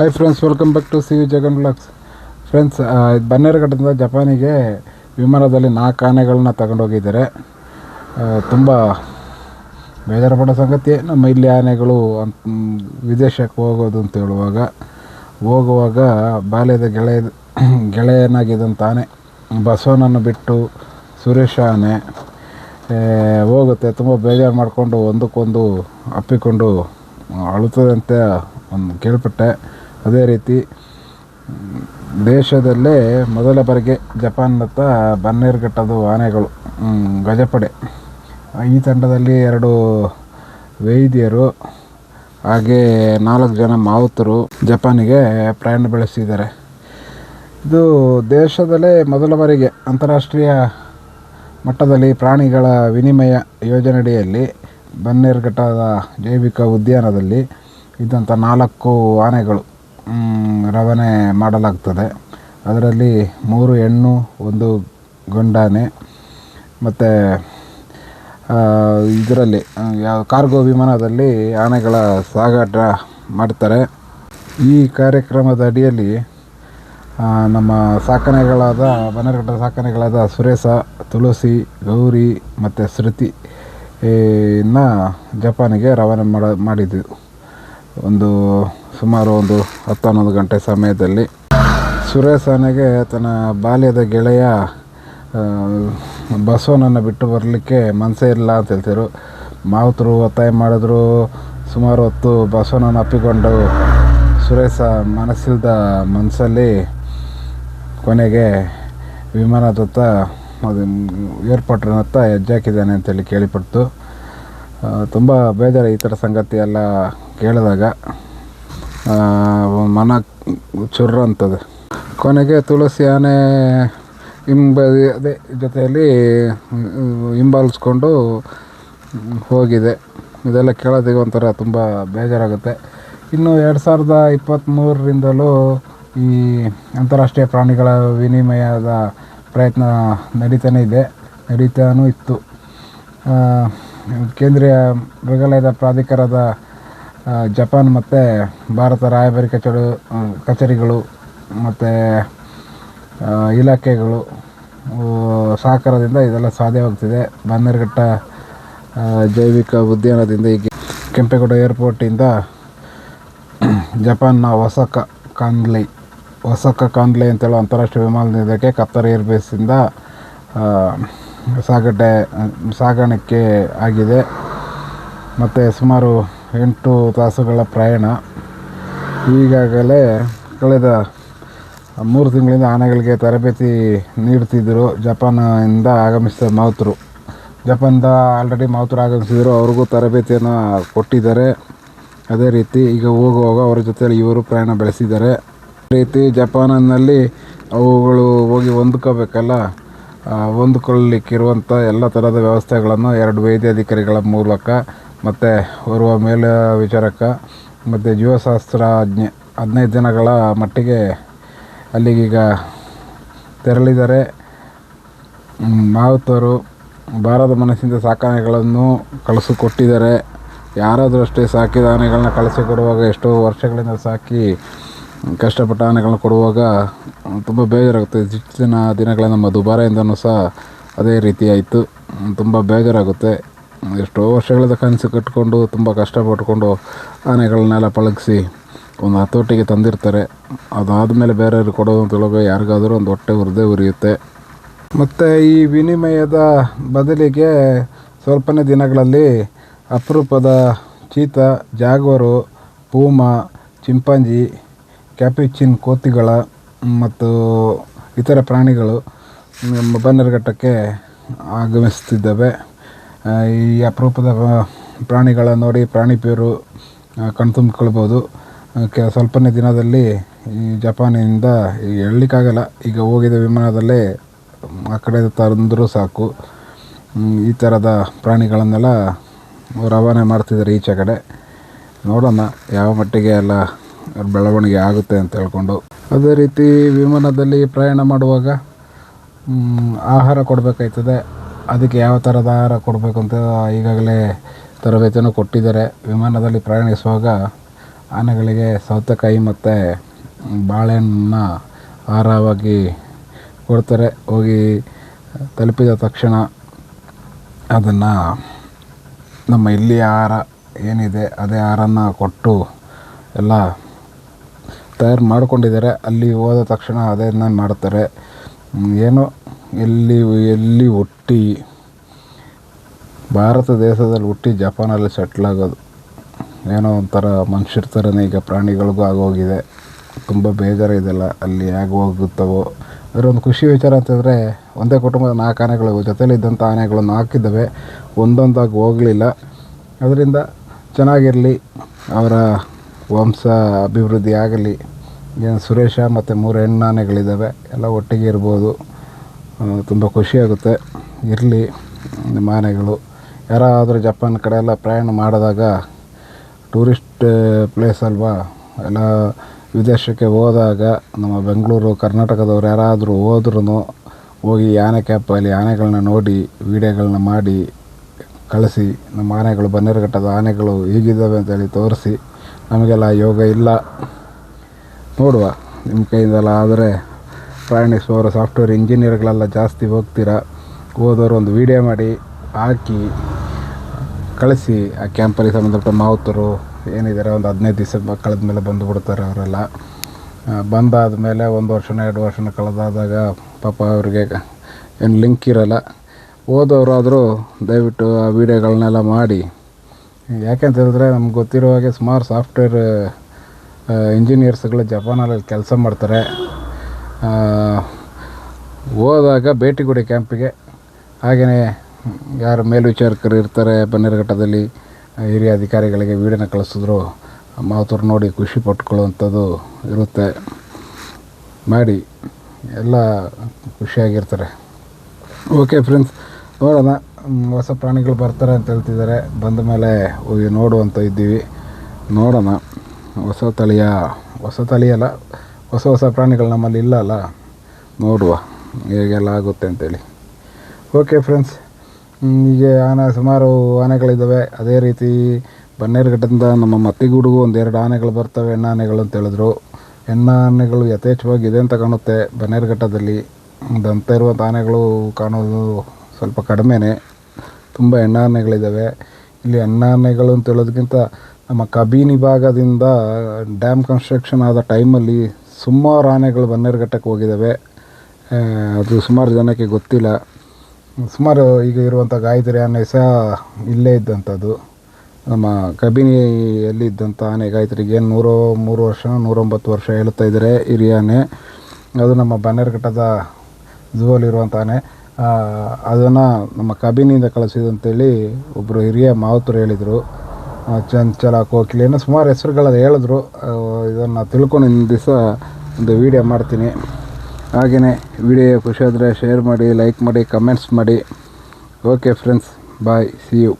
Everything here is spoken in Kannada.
Hi friends welcome back to C U Jagan blogs friends ಬನ್ನೇರುಘಟ್ಟದಿಂದ ಜಪಾನಿಗೆ ವಿಮಾನದಲ್ಲಿ ನಾಲ್ಕು ಆನೆಗಳನ್ನ ತಗೊಂಡೋಗಿದ್ದಾರೆ ತುಂಬ ಬೇಜಾರು ಪಡೋ ಸಂಗತಿ, ನಮ್ಮ ಇಲ್ಲಿ ಆನೆಗಳು ಅಂತ ವಿದೇಶಕ್ಕೆ ಹೋಗೋದು ಅಂತ ಹೇಳುವಾಗ, ಹೋಗುವಾಗ ಬಾಲ್ಯದ ಗೆಳೆಯ ಗೆಳೆಯನಾಗಿದ್ದಂಥ ಆನೆ, ಬಸವನನ್ನು ಬಿಟ್ಟು ಸುರೇಶ ಆನೆ ಹೋಗುತ್ತೆ. ತುಂಬ ಬೇಜಾರು ಮಾಡಿಕೊಂಡು ಒಂದಕ್ಕೊಂದು ಅಪ್ಪಿಕೊಂಡು ಅಳುತ್ತದೆ ಅಂತ ಒಂದು ಕೇಳ್ಪಟ್ಟೆ. ಅದೇ ರೀತಿ, ದೇಶದಲ್ಲೇ ಮೊದಲ ಬಾರಿಗೆ ಜಪಾನ್ನತ್ತ ಬನ್ನೇರುಘಟ್ಟದು ಆನೆಗಳು ಗಜಪಡೆ. ಈ ತಂಡದಲ್ಲಿ ಎರಡು ವೈದ್ಯರು, ಹಾಗೆ ನಾಲ್ಕು ಜನ ಮಾವುತರು ಜಪಾನಿಗೆ ಪ್ರಯಾಣ ಬೆಳೆಸಿದ್ದಾರೆ. ಇದು ದೇಶದಲ್ಲೇ ಮೊದಲ ಬಾರಿಗೆ ಅಂತಾರಾಷ್ಟ್ರೀಯ ಮಟ್ಟದಲ್ಲಿ ಪ್ರಾಣಿಗಳ ವಿನಿಮಯ ಯೋಜನೆಯಡಿಯಲ್ಲಿ ಬನ್ನೇರುಘಟ್ಟದ ಜೈವಿಕ ಉದ್ಯಾನದಲ್ಲಿ ಇದ್ದಂಥ ನಾಲ್ಕು ಆನೆಗಳು. ರವಾನೆ ಮಾಡಲಾಗ್ತದೆ. ಅದರಲ್ಲಿ ಮೂರು ಹೆಣ್ಣು, ಒಂದು ಗಂಡಾನೆ ಮತ್ತು ಇದರಲ್ಲಿ ಯಾವ ಕಾರ್ಗೋ ವಿಮಾನದಲ್ಲಿ ಆನೆಗಳ ಸಾಗಾಟ ಮಾಡ್ತಾರೆ. ಈ ಕಾರ್ಯಕ್ರಮದ ಅಡಿಯಲ್ಲಿ ನಮ್ಮ ಸಾಕಣೆಗಳಾದ ಬನ್ನೇರುಘಟ್ಟ ಸಾಕಣೆಗಳಾದ ಸುರೇಶ, ತುಳಸಿ, ಗೌರಿ ಮತ್ತು ಶ್ರುತಿ ಜಪಾನಿಗೆ ರವಾನೆ ಮಾಡ ಒಂದು ಸುಮಾರು ಒಂದು ಹತ್ತು ಗಂಟೆ ಸಮಯದಲ್ಲಿ ಸುರೇಶ್ ಆನೆಗೆ ತನ್ನ ಬಾಲ್ಯದ ಗೆಳೆಯ ಬಸವನನ್ನು ಬಿಟ್ಟು ಬರಲಿಕ್ಕೆ ಮನಸ್ಸೇ ಇಲ್ಲ ಅಂತ ಹೇಳ್ತಿದ್ರು. ಮಾವುತರು ಒತ್ತಾಯ ಮಾಡಿದ್ರು. ಸುಮಾರು ಹೊತ್ತು ಬಸವನನ್ನು ಅಪ್ಪಿಕೊಂಡು ಸುರೇಶ ಮನಸ್ಸಿಲ್ದ ಮನಸ್ಸಲ್ಲಿ ಕೊನೆಗೆ ವಿಮಾನದತ್ತ, ಅದು ಏರ್ಪೋರ್ಟ್ರನ್ನತ್ತ ಹೆಜ್ಜೆ ಹಾಕಿದ್ದಾನೆ ಅಂತೇಳಿ ಕೇಳಿಪಡ್ತು. ತುಂಬ ಬೇಜಾರು ಈ ಥರ ಸಂಗತಿ ಎಲ್ಲ ಕೇಳಿದಾಗ. ಮನ ಚುರ್ರ ಅಂತದೆ ಕೊನೆಗೆ ತುಳಸಿ ಆನೆ ಹಿಂಬ, ಅದೇ ಜೊತೆಯಲ್ಲಿ ಹಿಂಬಾಲಿಸ್ಕೊಂಡು ಹೋಗಿದೆ. ಇದೆಲ್ಲ ಕೇಳೋದಿಗೆ ಒಂಥರ ತುಂಬ ಬೇಜಾರಾಗುತ್ತೆ. ಇನ್ನು ಎರಡು ಸಾವಿರದ ಇಪ್ಪತ್ತ್ಮೂರರಿಂದಲೂ ಈ ಅಂತಾರಾಷ್ಟ್ರೀಯ ಪ್ರಾಣಿಗಳ ವಿನಿಮಯದ ಪ್ರಯತ್ನ ನಡೀತಾನೇ ಇದೆ. ನಡೀತಾನೂ ಇತ್ತು. ಕೇಂದ್ರೀಯ ಮೃಗಾಲಯದ ಪ್ರಾಧಿಕಾರದ ಜಪಾನ್ ಮತ್ತು ಭಾರತ ರಾಯಭಾರಿ ಕಚೇರಿ ಕಚೇರಿಗಳು ಮತ್ತು ಇಲಾಖೆಗಳು ಸಹಕಾರದಿಂದ ಇದೆಲ್ಲ ಸಾಧ್ಯವಾಗ್ತಿದೆ. ಬನ್ನೇರುಘಟ್ಟ ಜೈವಿಕ ಉದ್ಯಾನದಿಂದ ಈಗ ಕೆಂಪೇಗೌಡ ಏರ್ಪೋರ್ಟಿಂದ ಜಪಾನ್ನ ಒಸಕ ಕಾಂದ್ಲಿ ಒಸಕ ಕಾಂದ್ಲಿ ಅಂತೇಳೋ ಅಂತಾರಾಷ್ಟ್ರೀಯ ವಿಮಾನ ನಿಲ್ದಾಣಕ್ಕೆ ಕತ್ತರ್ ಏರ್ಬೇಸಿಂದ ಸಾಗಟೆ ಸಾಗಾಣಿಕೆ ಆಗಿದೆ. ಮತ್ತು ಸುಮಾರು ಎಂಟು ತಾಸುಗಳ ಪ್ರಯಾಣ. ಈಗಾಗಲೇ ಕಳೆದ ಮೂರು ತಿಂಗಳಿಂದ ಆನೆಗಳಿಗೆ ತರಬೇತಿ ನೀಡ್ತಿದ್ದರು ಜಪಾನಿಂದ ಆಗಮಿಸಿದ ಮಾವುತರು ಜಪಾನ್ದ ಆಲ್ರೆಡಿ ಮಾವುತರು ಆಗಮಿಸಿದರು. ಅವ್ರಿಗೂ ತರಬೇತಿಯನ್ನು ಕೊಟ್ಟಿದ್ದಾರೆ. ಅದೇ ರೀತಿ ಈಗ ಹೋಗುವಾಗ ಅವರ ಜೊತೆಯಲ್ಲಿ ಇವರು ಪ್ರಯಾಣ ಬೆಳೆಸಿದ್ದಾರೆ. ರೀತಿ ಜಪಾನಿನಲ್ಲಿ ಅವುಗಳು ಹೋಗಿ ಹೊಂದ್ಕೋಬೇಕಲ್ಲ. ಆ, ಹೊಂದ್ಕೊಳ್ಳಿಕ್ಕಿರುವಂಥ ಎಲ್ಲ ಥರದ ವ್ಯವಸ್ಥೆಗಳನ್ನು ಎರಡು ವೈದ್ಯಾಧಿಕಾರಿಗಳ ಮೂಲಕ ಮತ್ತು ಓರ್ವ ಮೇಲ ವಿಚಾರಕ ಮತ್ತು ಜೀವಶಾಸ್ತ್ರಜ್ಞ ಹದಿನೈದು ದಿನಗಳ ಮಟ್ಟಿಗೆ ಅಲ್ಲಿಗೀಗ ತೆರಳಿದರೆ ಮಾವುತರು ಬಾರದ ಮನಸ್ಸಿಂದ ಸಾಕಾನೆಗಳನ್ನು ಕಳಿಸಿಕೊಟ್ಟಿದ್ದಾರೆ. ಯಾರಾದರೂ ಅಷ್ಟೇ ಸಾಕಿದ ಆನೆಗಳನ್ನ ಕಳಿಸಿಕೊಡುವಾಗ ಎಷ್ಟೋ ವರ್ಷಗಳಿಂದ ಸಾಕಿ ಕಷ್ಟಪಟ್ಟ ಆನೆಗಳನ್ನ ಕೊಡುವಾಗ ತುಂಬ ಬೇಜಾರಾಗುತ್ತೆ. ಇತ್ತೀಚಿನ ದಿನಗಳ ನಮ್ಮ ದುಬಾರೆಯಿಂದನೂ ಸಹ ಅದೇ ರೀತಿ ಆಯಿತು. ತುಂಬ ಬೇಜಾರಾಗುತ್ತೆ. ಎಷ್ಟೋ ವರ್ಷಗಳಿಂದ ಕನಸು ಕಟ್ಕೊಂಡು, ತುಂಬ ಕಷ್ಟಪಟ್ಕೊಂಡು ಆನೆಗಳನ್ನೆಲ್ಲ ಪಳಗಿಸಿ ಒಂದು ಹತೋಟಿಗೆ ತಂದಿರ್ತಾರೆ. ಅದಾದಮೇಲೆ ಬೇರೆಯವ್ರಿಗೆ ಕೊಡೋದು ಅಂತ ಹೇಳುವಾಗ ಯಾರಿಗಾದರೂ ಒಂದು ಹೊಟ್ಟೆ ಉರಿದೇ ಉರಿಯುತ್ತೆ. ಮತ್ತು ಈ ವಿನಿಮಯದ ಬದಲಿಗೆ ಸ್ವಲ್ಪನೇ ದಿನಗಳಲ್ಲಿ ಅಪರೂಪದ ಚೀತ, ಜಾಗ್ವರು, ಪೂಮ, ಚಿಂಪಾಂಜಿ ಕ್ಯಾಪಿಚಿನ್ ಕೋತಿಗಳ ಮತ್ತು ಇತರ ಪ್ರಾಣಿಗಳು ನಮ್ಮ ಬನ್ನೇರುಘಟ್ಟಕ್ಕೆ ಆಗಮಿಸುತ್ತಿದ್ದಾವೆ. ಈ ಅಪರೂಪದ ಪ್ರಾಣಿಗಳ ನೋಡಿ ಪ್ರಾಣಿ ಪ್ರಿಯರು ಆ, ಕಣ್ತುಂಬಿಕೊಳ್ಬೋದು ಕೆ ಸ್ವಲ್ಪನೇ ದಿನದಲ್ಲಿ ಈ ಜಪಾನಿನಿಂದ ಈಗ ಹೇಳಲಿಕ್ಕಾಗಲ್ಲ ಈಗ ಹೋಗಿದ ವಿಮಾನದಲ್ಲೇ ಆ ಕಡೆ ತಂದರೂ ಸಾಕು. ಈ ಥರದ ಪ್ರಾಣಿಗಳನ್ನೆಲ್ಲ ರವಾನೆ ಮಾಡ್ತಿದ್ದಾರೆ ಈಚೆ ಕಡೆ. ನೋಡೋಣ ಯಾವ ಮಟ್ಟಿಗೆ ಎಲ್ಲ ಬೆಳವಣಿಗೆ ಆಗುತ್ತೆ ಅಂತ ಹೇಳ್ಕೊಂಡು. ಅದೇ ರೀತಿ ವಿಮಾನದಲ್ಲಿ ಪ್ರಯಾಣ ಮಾಡುವಾಗ ಆಹಾರ ಕೊಡಬೇಕಾಯ್ತದೆ. ಅದಕ್ಕೆ ಯಾವ ಥರದ ಆಹಾರ ಕೊಡಬೇಕು ಅಂತ ಈಗಾಗಲೇ ತರಬೇತಿಯನ್ನು ಕೊಟ್ಟಿದ್ದಾರೆ. ವಿಮಾನದಲ್ಲಿ ಪ್ರಯಾಣಿಸುವಾಗ ಆನೆಗಳಿಗೆ ಸೌತೆಕಾಯಿ ಮತ್ತು ಬಾಳೆಹಣ್ಣನ್ನ ಆಹಾರವಾಗಿ ಕೊಡ್ತಾರೆ. ಹೋಗಿ ತಲುಪಿದ ತಕ್ಷಣ ಅದನ್ನು ನಮ್ಮ ಇಲ್ಲಿಯ ಆಹಾರ ಏನಿದೆ, ಅದೇ ಆಹಾರನ ಕೊಟ್ಟು ಎಲ್ಲ ತಯಾರು ಮಾಡಿಕೊಂಡಿದ್ದಾರೆ. ಅಲ್ಲಿ ಹೋದ ತಕ್ಷಣ ಅದನ್ನು ಮಾಡ್ತಾರೆ. ಏನೋ? ಎಲ್ಲಿ ಎಲ್ಲಿ ಹುಟ್ಟಿ? ಭಾರತ ದೇಶದಲ್ಲಿ ಹುಟ್ಟಿ ಜಪಾನಲ್ಲಿ ಸೆಟ್ಲ್ ಆಗೋದು. ಏನೋ ಒಂಥರ ಮನುಷ್ಯರ ಥರನೇ ಈಗ ಪ್ರಾಣಿಗಳಿಗೂ ಆಗೋಗಿದೆ. ತುಂಬ ಬೇಜಾರಿದೆಲ್ಲ ಅಲ್ಲಿ ಹೇಗೆ ಹೋಗುತ್ತವೋ? ಅದರ ಒಂದು ಖುಷಿ ವಿಚಾರ ಅಂತಂದರೆ ಒಂದೇ ಕುಟುಂಬದ ನಾಲ್ಕು ಆನೆಗಳು ಜೊತೆಲಿದ್ದಂಥ ಆನೆಗಳು ನಾಲ್ಕಿದ್ದಾವೆ ಒಂದೊಂದಾಗಿ ಹೋಗಲಿಲ್ಲ. ಅದರಿಂದ ಚೆನ್ನಾಗಿರಲಿ. ಅವರ ವಂಶ ಅಭಿವೃದ್ಧಿ ಆಗಲಿ, ಏನು ಸುರೇಶ ಮತ್ತು ಮೂರು ಹೆಣ್ಣು ಆನೆಗಳಿದ್ದಾವೆ ಎಲ್ಲ ಒಟ್ಟಿಗೆ ಇರ್ಬೋದು. ತುಂಬ ಖುಷಿಯಾಗುತ್ತೆ ಇರಲಿ, ನಿಮ್ಮ ಆನೆಗಳು. ಯಾರಾದರೂ ಜಪಾನ್ ಕಡೆ ಎಲ್ಲ ಪ್ರಯಾಣ ಮಾಡಿದಾಗ ಟೂರಿಸ್ಟ್ ಪ್ಲೇಸ್ ಅಲ್ವಾ? ಎಲ್ಲ ವಿದೇಶಕ್ಕೆ ಹೋದಾಗ ನಮ್ಮ ಬೆಂಗಳೂರು, ಕರ್ನಾಟಕದವ್ರು ಯಾರಾದರೂ ಹೋದ್ರೂ ಹೋಗಿ ಆನೆ ಕ್ಯಾಪಲ್ಲಿ ಆನೆಗಳನ್ನ ನೋಡಿ ವೀಡಿಯೋಗಳನ್ನ ಮಾಡಿ, ಕಳಿಸಿ. ನಮ್ಮ ಆನೆಗಳು, ಬನ್ನೇರುಘಟ್ಟದ ಆನೆಗಳು ಹೀಗಿದ್ದಾವೆ ಅಂತೇಳಿ ತೋರಿಸಿ. ನಮಗೆಲ್ಲ ಯೋಗ ಇಲ್ಲ. ನೋಡುವ ನಿಮ್ಮ ಕೈಯಿಂದೆಲ್ಲ ಆದರೆ ಪ್ರಯಾಣಿಸುವವರು ಸಾಫ್ಟ್ವೇರ್ ಇಂಜಿನಿಯರ್ಗಳೆಲ್ಲ ಜಾಸ್ತಿ ಹೋಗ್ತೀರಾ? ಹೋದವರು ಒಂದು ವೀಡಿಯೋ ಮಾಡಿ, ಹಾಕಿ, ಕಳಿಸಿ. ಆ ಕ್ಯಾಂಪಲ್ಲಿ ಸಂಬಂಧಪಟ್ಟ ಮಾವುತರು ಏನಿದ್ದಾರೆ ಒಂದು ಹದಿನೈದು ದಿವಸ ಕಳೆದ ಮೇಲೆ ಬಂದು ಬಿಡ್ತಾರೆ ಅವರೆಲ್ಲ. ಬಂದಾದ ಮೇಲೆ ಒಂದು ವರ್ಷನ, ಎರಡು ವರ್ಷನ ಕಳೆದಾದಾಗ ಪಾಪ ಅವ್ರಿಗೆ ಏನು ಲಿಂಕ್ ಇರಲ್ಲ. ಓದೋರಾದರೂ ದಯವಿಟ್ಟು ಆ ವೀಡಿಯೋಗಳನ್ನೆಲ್ಲ ಮಾಡಿ. ಯಾಕೆಂತ ಹೇಳಿದ್ರೆ ನಮ್ಗೆ ಗೊತ್ತಿರೋ ಹಾಗೆ ಸುಮಾರು ಸಾಫ್ಟ್ವೇರ್ ಇಂಜಿನಿಯರ್ಸ್ಗಳು ಜಪಾನಲ್ಲಿ ಕೆಲಸ ಮಾಡ್ತಾರೆ. ಹೋದಾಗ ಭೇಟಿ ಕೊಡಿ ಕ್ಯಾಂಪಿಗೆ ಹಾಗೆಯೇ ಯಾರು ಮೇಲ್ವಿಚಾರಕರು ಇರ್ತಾರೆ ಬನ್ನೇರುಘಟ್ಟದಲ್ಲಿ ಹಿರಿಯ ಅಧಿಕಾರಿಗಳಿಗೆ ವೀಡಿಯೋನ ಕಳಿಸಿದ್ರು. ಮಾತವ್ರು ನೋಡಿ ಖುಷಿ ಪಟ್ಕೊಳ್ಳುವಂಥದ್ದು ಇರುತ್ತೆ. ಮಾಡಿ ಎಲ್ಲ ಖುಷಿಯಾಗಿರ್ತಾರೆ. ಓಕೆ ಫ್ರೆಂಡ್ಸ್ ನೋಡೋಣ. ಹೊಸ ಪ್ರಾಣಿಗಳು ಬರ್ತಾರೆ ಅಂತ ಹೇಳ್ತಿದ್ದಾರೆ. ಬಂದ ಮೇಲೆ ಹೋಗಿ ನೋಡುವಂತ ಇದ್ದೀವಿ. ನೋಡೋಣ. ಹೊಸ ತಳಿಯ, ಹೊಸ ತಳಿಯಲ್ಲ ಹೊಸ ಹೊಸ ಪ್ರಾಣಿಗಳು ನಮ್ಮಲ್ಲಿ ಇಲ್ಲ ಅಲ್ಲ? ನೋಡುವ. ಹೇಗೆಲ್ಲ ಆಗುತ್ತೆ ಅಂತೇಳಿ. ಓಕೆ ಫ್ರೆಂಡ್ಸ್ ಹೀಗೆ ಆನೆ, ಸುಮಾರು ಆನೆಗಳಿದ್ದಾವೆ. ಅದೇ ರೀತಿ ಬನ್ನೇರುಘಟ್ಟದಿಂದ ನಮ್ಮ ಮತ್ತಿಗೂಡಿಗೂ ಒಂದೆರಡು ಆನೆಗಳು ಬರ್ತವೆ ಹೆಣ್ಣು ಆನೆಗಳು ಅಂತ ಹೇಳಿದ್ರು. ಹೆಣ್ಣು ಆನೆಗಳು ಯಥೇಚ್ಛವಾಗಿ ಇದೆ ಅಂತ ಕಾಣುತ್ತೆ. ಬನ್ನೇರುಘಟ್ಟದಲ್ಲಿ ದಂತ ಇರುವಂಥ ಆನೆಗಳು ಕಾಣೋದು ಸ್ವಲ್ಪ ಕಡಿಮೆನೇ. ತುಂಬ ಹೆಣ್ಣಾನೆಗಳಿದ್ದಾವೆ ಇಲ್ಲಿ ಎಣ್ಣಾನೆಗಳು ಅಂತ ಹೇಳೋದಕ್ಕಿಂತ ನಮ್ಮ ಕಬಿನಿ ಭಾಗದಿಂದ ಡ್ಯಾಮ್ ಕನ್ಸ್ಟ್ರಕ್ಷನ್ ಆದ ಟೈಮಲ್ಲಿ ಸುಮಾರು ಆನೆಗಳು ಬನ್ನೇರುಘಟ್ಟಕ್ಕೆ ಹೋಗಿದ್ದಾವೆ ಅದು ಸುಮಾರು ಜನಕ್ಕೆ ಗೊತ್ತಿಲ್ಲ. ಸುಮಾರು ಈಗ ಇರುವಂಥ ಗಾಯತ್ರಿ ಆನೆ ಸಹ ಇಲ್ಲೇ ಇದ್ದಂಥದ್ದು. ನಮ್ಮ ಕಬಿನಿಯಲ್ಲಿ ಇದ್ದಂಥ ಆನೆ ಗಾಯತ್ರಿಗೆ ನೂರು ಮೂರು ವರ್ಷ, ನೂರೊಂಬತ್ತು ವರ್ಷ ಹೇಳ್ತಾ ಇದ್ದಾರೆ ಹಿರಿಯ ಆನೆ. ಅದು ನಮ್ಮ ಬನ್ನೇರುಘಟ್ಟದ ಝೂವಲ್ಲಿರುವಂಥ ಆನೆ. ಅದನ್ನು ನಮ್ಮ ಕಬಿನಿಂದ ಕಳಿಸಿದಂಥೇಳಿ ಒಬ್ಬರು ಹಿರಿಯ ಮಾವುತರು ಹೇಳಿದರು. ಚಂಚಲ ಕೋಕಿಲೆ ಏನೋ ಸುಮಾರು ಹೆಸರುಗಳ ಹೇಳಿದ್ರು. ಇದನ್ನು ತಿಳ್ಕೊಂಡು ಇನ್ನೊಂದು ದಿವಸ ಒಂದು ವೀಡಿಯೋ ಮಾಡ್ತೀನಿ. ಹಾಗೆಯೇ ವಿಡಿಯೋ ಖುಷಿಯಾದರೆ ಶೇರ್ ಮಾಡಿ ಲೈಕ್ ಮಾಡಿ ಕಮೆಂಟ್ಸ್ ಮಾಡಿ. Okay friends bye see you